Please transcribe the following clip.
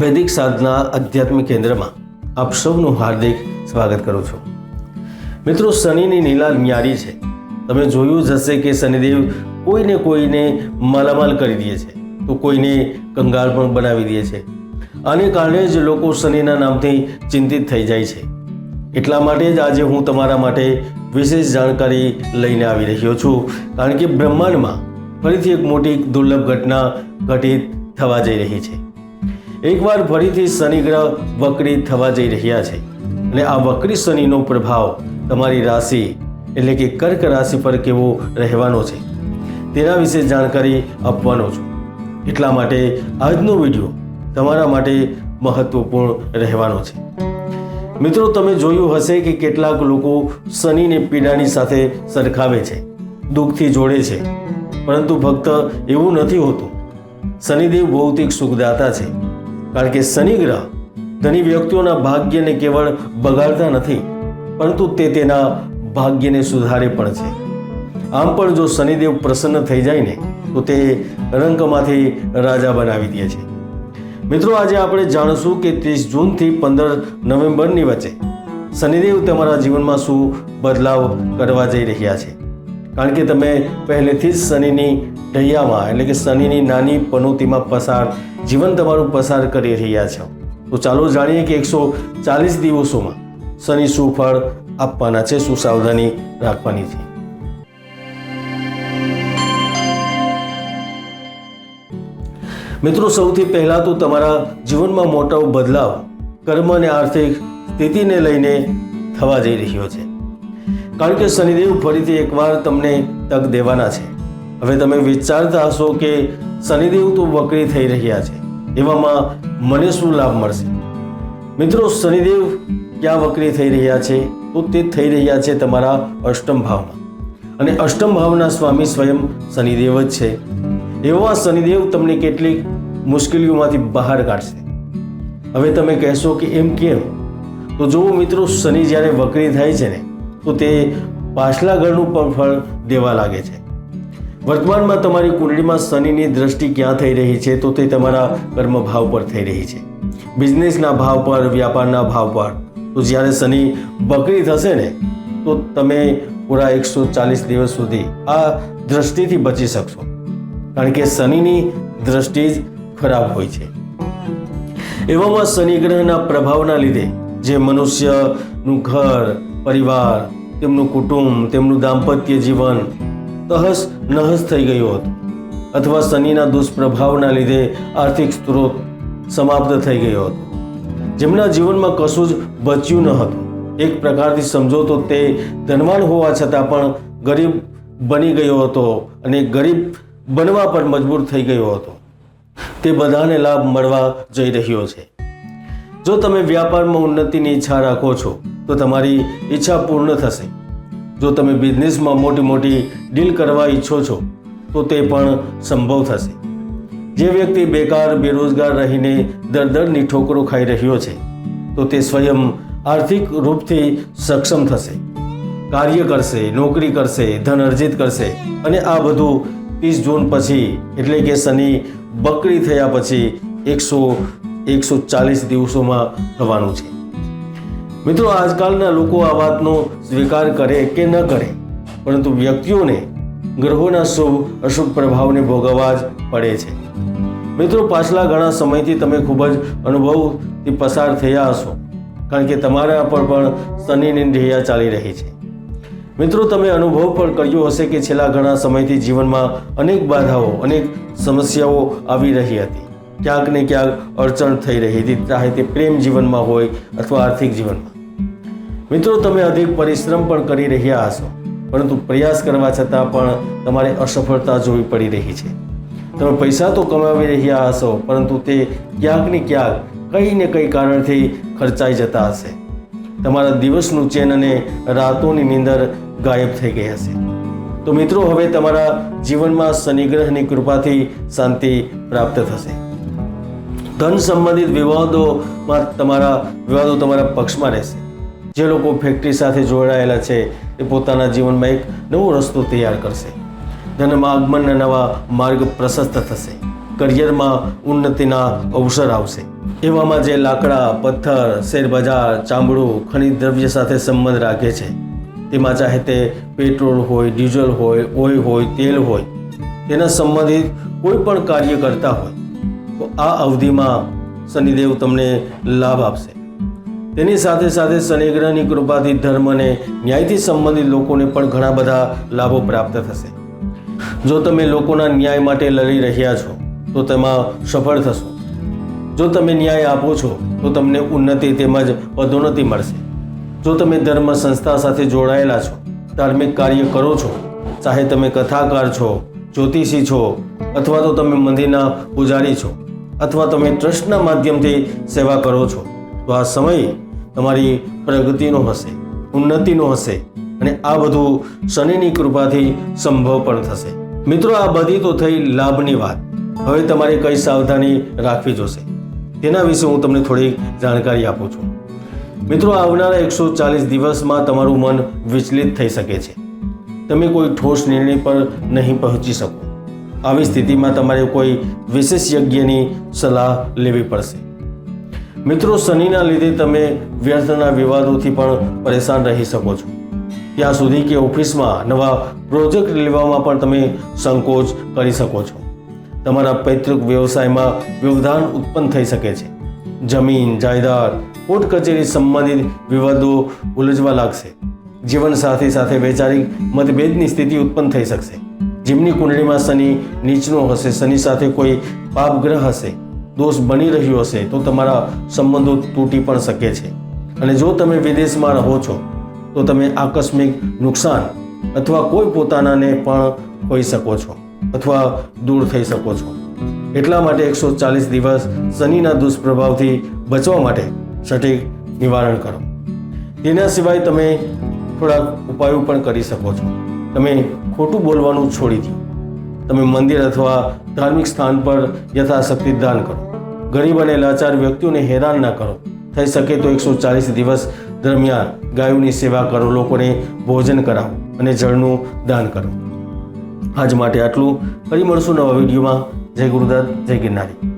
વૈદિક સાધના આધ્યાત્મિક કેન્દ્રમાં આપ સૌનું હાર્દિક સ્વાગત કરું છું. મિત્રો, શનિની નીલા ન્યારી છે. તમે જોયું જ હશે કે શનિદેવ કોઈને કોઈને માલામાલ કરી દે છે, તો કોઈને કંગાળ પણ બનાવી દે છે. આને કારણે જ લોકો શનિના નામથી ચિંતિત થઈ જાય છે. એટલા માટે જ આજે હું તમારા માટે વિશેષ જાણકારી લઈને આવી રહ્યો છું, કારણ કે બ્રહ્માંડમાં ફરીથી એક મોટી દુર્લભ ઘટના ઘટિત થવા જઈ રહી છે. એકવાર ફરીથી શનિ ગ્રહ વક્રી થવા જઈ રહ્યા છે. અને આ વક્રી શનિનો પ્રભાવ તમારી રાશિ એટલે કે કર્ક રાશિ પર કેવો રહેવાનો છે, તેના વિશે જાણકારી આપવાનો છું. એટલા માટે આજનો વીડિયો તમારા માટે મહત્વપૂર્ણ રહેવાનો છે. મિત્રો, તમે જોયું હશે કે કેટલાક લોકો શનિને પીડાની સાથે સરખાવે છે, દુઃખથી જોડે છે. પરંતુ ફક્ત એવું નથી હોતું. શનિદેવ ભૌતિક સુખદાતા છે. કારણ કે શનિ ગ્રહ ધની વ્યક્તિઓના ભાગ્યને કેવળ બગાડતા નથી, પરંતુ તે તેના ભાગ્યને સુધારે પણ છે. આમ પણ જો શનિદેવ પ્રસન્ન થઈ જાય ને, તો તે રંકમાંથી રાજા બનાવી દે છે. મિત્રો, આજે આપણે જાણીશું કે ત્રીસ જૂનથી પંદર નવેમ્બરની વચ્ચે શનિદેવ તમારા જીવનમાં શું બદલાવ કરવા જઈ રહ્યા છે. કારણ કે તમે પહેલેથી જ શનિની ઢૈયામાં એટલે કે શનિની નાની પનોતીમાં પસાર, જીવન તમારું પસાર કરી રહ્યા છો. તો ચાલો જાણીએ કે એકસો ચાલીસ દિવસોમાં શનિ શું ફળ આપવાના છે, શું સાવધાની રાખવાની છે. મિત્રો, સૌથી પહેલાં તો તમારા જીવનમાં મોટો બદલાવ કર્મ અને આર્થિક સ્થિતિને લઈને થવા જઈ રહ્યો છે. કારણ કે શનિદેવ ફરીથી એકવાર તમને તક દેવાના છે. હવે તમે વિચારતા હશો કે શનિદેવ તો વક્રી થઈ રહ્યા છે. એવામાં મને શું લાભ મળશે? મિત્રો, શનિદેવ ક્યાં વક્રી થઈ રહ્યા છે? તો તે થઈ રહ્યા છે તમારા અષ્ટમ ભાવમાં. અને અષ્ટમ ભાવના સ્વામી સ્વયં શનિદેવ જ છે. એવા શનિદેવ તમને કેટલીક મુશ્કેલીઓમાંથી બહાર કાઢશે. હવે તમે કહેશો કે એમ કેમ? તો જુઓ મિત્રો, શનિ જ્યારે વક્રી થાય છે ને તો તે પાછલા ઘરનું પણ ફળ દેવા લાગે છે. વર્તમાનમાં તમારી કુંડળીમાં શનિની દ્રષ્ટિ ક્યાં થઈ રહી છે તો તે તમારા કર્મ ભાવ પર થઈ રહી છે. બિઝનેસના ભાવ પર, વ્યાપારના ભાવ પર. તો જ્યારે શનિ બકરી થશે ને, તો તમે પૂરા એકસો ચાલીસ દિવસ સુધી આ દ્રષ્ટિથી બચી શકશો. કારણ કે શનિની દ્રષ્ટિ જ ખરાબ હોય છે. એવામાં શનિ ગ્રહના પ્રભાવના લીધે જે મનુષ્યનું ઘર પરિવાર, તેમનું કુટુંબ, તેમનું દાંપત્ય જીવન તહસ નહસ થઈ ગયું હતું. અથવા શનિના દુષ્પ્રભાવના લીધે આર્થિક સ્ત્રોત સમાપ્ત થઈ ગયો હતો. જેમના જીવનમાં કશું જ બચ્યું ન હતું. એક પ્રકારથી સમજો તો તે ધનવાન હોવા છતાં પણ ગરીબ બની ગયો હતો અને ગરીબ બનવા પર મજબૂર થઈ ગયો હતો. તે બધાને લાભ મળવા જઈ રહ્યો છે. જો તમે વ્યાપારમાં ઉન્નતિની ઈચ્છા રાખો છો, તો તમારી ઈચ્છા પૂર્ણ થશે. જો તમે બિઝનેસમાં મોટી મોટી ડીલ કરવા ઈચ્છો છો, તો તે પણ સંભવ થશે. જે વ્યક્તિ બેકાર, બેરોજગાર રહીને દર દરની ઠોકરો ખાઈ રહ્યો છે, તો તે સ્વયં આર્થિક રૂપથી સક્ષમ થશે. કાર્ય કરશે, નોકરી કરશે, ધન અર્જિત કરશે અને આ બધું ત્રીસ જૂન પછી, એટલે કે શનિ બકરી થયા પછી એકસો એકસો ચાલીસ દિવસોમાં થવાનું છે. મિત્રો, આજકાલના લોકો આ વાતનો સ્વીકાર કરે કે ન કરે, પરંતુ વ્યક્તિઓને ગ્રહોના શુભ, અશુભ પ્રભાવને ભોગવવા જ પડે છે. મિત્રો, પાછલા ઘણા સમયથી તમે ખૂબ જ અનુભવથી પસાર થયા હશો, કારણ કે તમારા પર પણ શનિની ઢૈયા ચાલી રહી છે. મિત્રો, તમે અનુભવ પણ કર્યો હશે કે છેલ્લા ઘણા સમયથી જીવનમાં અનેક બાધાઓ, અનેક સમસ્યાઓ આવી રહી હતી. ક્યાંક ને ક્યાંક અડચણ થઈ રહી હતી. ચાહે તે પ્રેમ જીવનમાં હોય અથવા આર્થિક જીવનમાં. મિત્રો, તમે અધિક પરિશ્રમ પણ કરી રહ્યા હશો, પરંતુ પ્રયાસ કરવા છતાં પણ તમારે અસફળતા જોવી પડી રહી છે. તમે પૈસા તો કમાવી રહ્યા હશો, પરંતુ તે ક્યાંક ને ક્યાંક કંઈ ને કંઈ કારણથી ખર્ચાઈ જતા હશે. તમારા દિવસનું ચેન અને રાતોની નીંદર ગાયબ થઈ ગઈ હશે. તો મિત્રો, હવે તમારા જીવનમાં શનિગ્રહની કૃપાથી શાંતિ પ્રાપ્ત થશે. ધન સંબંધિત વિવાદોમાં તમારા, વિવાદો તમારા પક્ષમાં રહેશે. જે લોકો ફેક્ટરી સાથે જોડાયેલા છે, એ પોતાના જીવનમાં એક નવો રસ્તો તૈયાર કરશે. ધનમાં આગમનના નવા માર્ગ પ્રશસ્ત થશે. કરિયરમાં ઉન્નતિના અવસર આવશે. એવામાં જે લાકડા, પથ્થર, શેરબજાર, ચામડું, ખનિજ દ્રવ્ય સાથે સંબંધ રાખે છે, તેમાં ચાહે તે પેટ્રોલ હોય, ડીઝલ હોય, ઓઇલ હોય, તેલ હોય, તેના સંબંધિત કોઈ પણ કાર્ય કરતા હોય આ અવધિમાં શનિદેવ તમને લાભ આપશે. તેની સાથે સાથે શનિગ્રહની કૃપાથી ધર્મ અને ન્યાયથી સંબંધિત લોકોને પણ ઘણા બધા લાભો પ્રાપ્ત થશે. જો તમે લોકોના ન્યાય માટે લડી રહ્યા છો, તો તેમાં સફળ થશો. જો તમે ન્યાય આપો છો, તો તમને ઉન્નતિ તેમજ પદોન્નતિ મળશે. જો તમે ધર્મ સંસ્થા સાથે જોડાયેલા છો, ધાર્મિક કાર્ય કરો છો, ચાહે તમે કથાકાર છો, જ્યોતિષી છો, અથવા તો તમે મંદિરના પૂજારી છો અથવા તમે ટ્રસ્ટના માધ્યમથી સેવા કરો છો, તો આ સમય તમારી પ્રગતિનો હશે, ઉન્નતિનો હશે અને આ બધું શનિની કૃપાથી સંભવ પણ થશે. મિત્રો, આ બધી તો થઈ લાભની વાત. હવે તમારે કઈ સાવધાની રાખવી જોશે. તેના વિશે હું તમને થોડી જાણકારી આપું છું. મિત્રો, આવનારા એકસો ચાલીસ દિવસમાં તમારું મન વિચલિત થઈ શકે છે. તમે કોઈ ઠોસ નિર્ણય પર નહીં પહોંચી શકો. આવી સ્થિતિમાં તમારે કોઈ વિશેષ યજ્ઞની સલાહ લેવી પડશે. મિત્રો, શનિના લીધે તમે વ્યર્થના વિવાદોથી પણ પરેશાન રહી શકો છો. ત્યાં સુધી કે ઓફિસમાં નવા પ્રોજેક્ટ લેવામાં પણ તમે સંકોચ કરી શકો છો. તમારા પૈતૃક વ્યવસાયમાં વ્યવધાન ઉત્પન્ન થઈ શકે છે. જમીન, જાયદાદ, કોર્ટ કચેરી સંબંધિત વિવાદો ઉલજવા લાગશે. જીવનસાથી સાથે વૈચારિક મતભેદની સ્થિતિ ઉત્પન્ન થઈ શકશે. જેમની કુંડળીમાં શનિ નીચનો હશે, શનિ સાથે કોઈ પાપગ્રહ હશે, દોષ બની રહ્યો હશે, તો તમારા સંબંધો તૂટી પણ શકે છે. અને જો તમે વિદેશમાં રહો છો, તો તમે આકસ્મિક નુકસાન અથવા કોઈ પોતાનાને પણ હોઈ શકો છો અથવા દૂર થઈ શકો છો. એટલા માટે એકસો ચાલીસ દિવસ શનિના દુષ્પ્રભાવથી બચવા માટે સટીક નિવારણ કરો. તેના સિવાય તમે થોડાક ઉપાયો પણ કરી શકો છો. તમે ખોટું બોલવાનું છોડી દો. તમે મંદિર અથવા ધાર્મિક સ્થાન પર યથાશક્તિ દાન કરો. ગરીબ અને લાચાર વ્યક્તિઓને હેરાન ના કરો. થઈ શકે તો એકસો ચાલીસ દિવસ દરમિયાન ગાયોની સેવા કરો, લોકોને ભોજન કરાવો અને જળનું દાન કરો. આજ માટે આટલું. ફરી મળશું નવા વિડીયોમાં. જય ગુરુદત્ત, જય ગિરનારી.